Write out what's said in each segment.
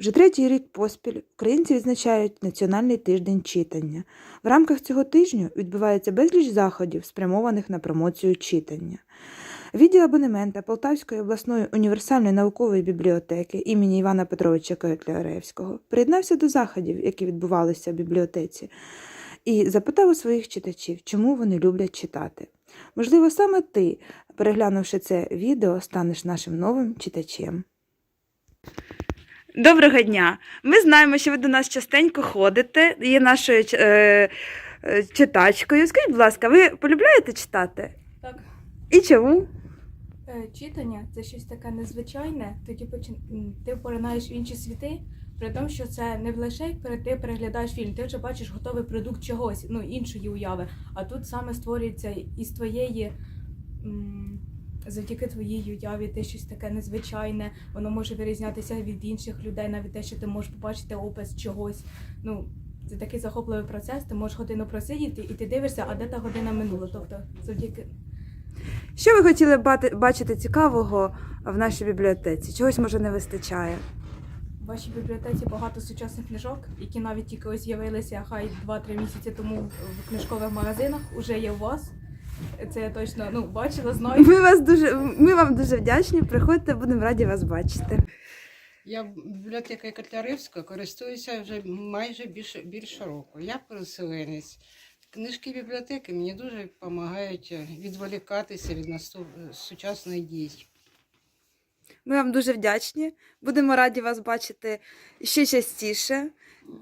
Вже третій рік поспіль українці відзначають Національний тиждень читання. В рамках цього тижню відбувається безліч заходів, спрямованих на промоцію читання. Відділ абонемента Полтавської обласної універсальної наукової бібліотеки імені Івана Петровича Котляревського приєднався до заходів, які відбувалися в бібліотеці, і запитав у своїх читачів, чому вони люблять читати. Можливо, саме ти, переглянувши це відео, станеш нашим новим читачем. Доброго дня! Ми знаємо, що ви до нас частенько ходите, є нашою е, е, читачкою. Скажіть, будь ласка, ви полюбляєте читати? Так, І чому? е, читання це щось таке незвичайне, тоді почин... ти поринаєш в інші світи, при тому, що це не лише як ти переглядаєш фільм, ти вже бачиш готовий продукт чогось, ну іншої уяви. А тут саме створюється із твоєї. м, Завдяки твоїй уяві ти щось таке незвичайне, воно може вирізнятися від інших людей, навіть те, що ти можеш побачити опис чогось. Ну, це такий захопливий процес. Ти можеш годину просидіти і ти дивишся, а де та година минула. Тобто, завдяки Що ви хотіли бачити цікавого в нашій бібліотеці? Чогось може не вистачає. В вашій бібліотеці багато сучасних книжок, які навіть тільки ось з'явилися хай 2-3 місяці тому в книжкових магазинах. Уже є у вас. Це я точно ну, бачила, знаю. Ми вас дуже ми вам дуже вдячні. Приходьте, будемо раді вас бачити. Я бібліотекою Котляревська користуюся вже майже більше, більше року. Я переселенець. Книжки бібліотеки мені дуже допомагають відволікатися від наступ... сучасних дій. Ми вам дуже вдячні. Будемо раді вас бачити ще частіше,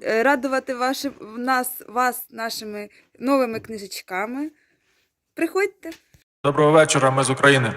е, радувати вашим, нас, вас нашими новими книжечками. Приходьте. Доброго вечора, ми з України.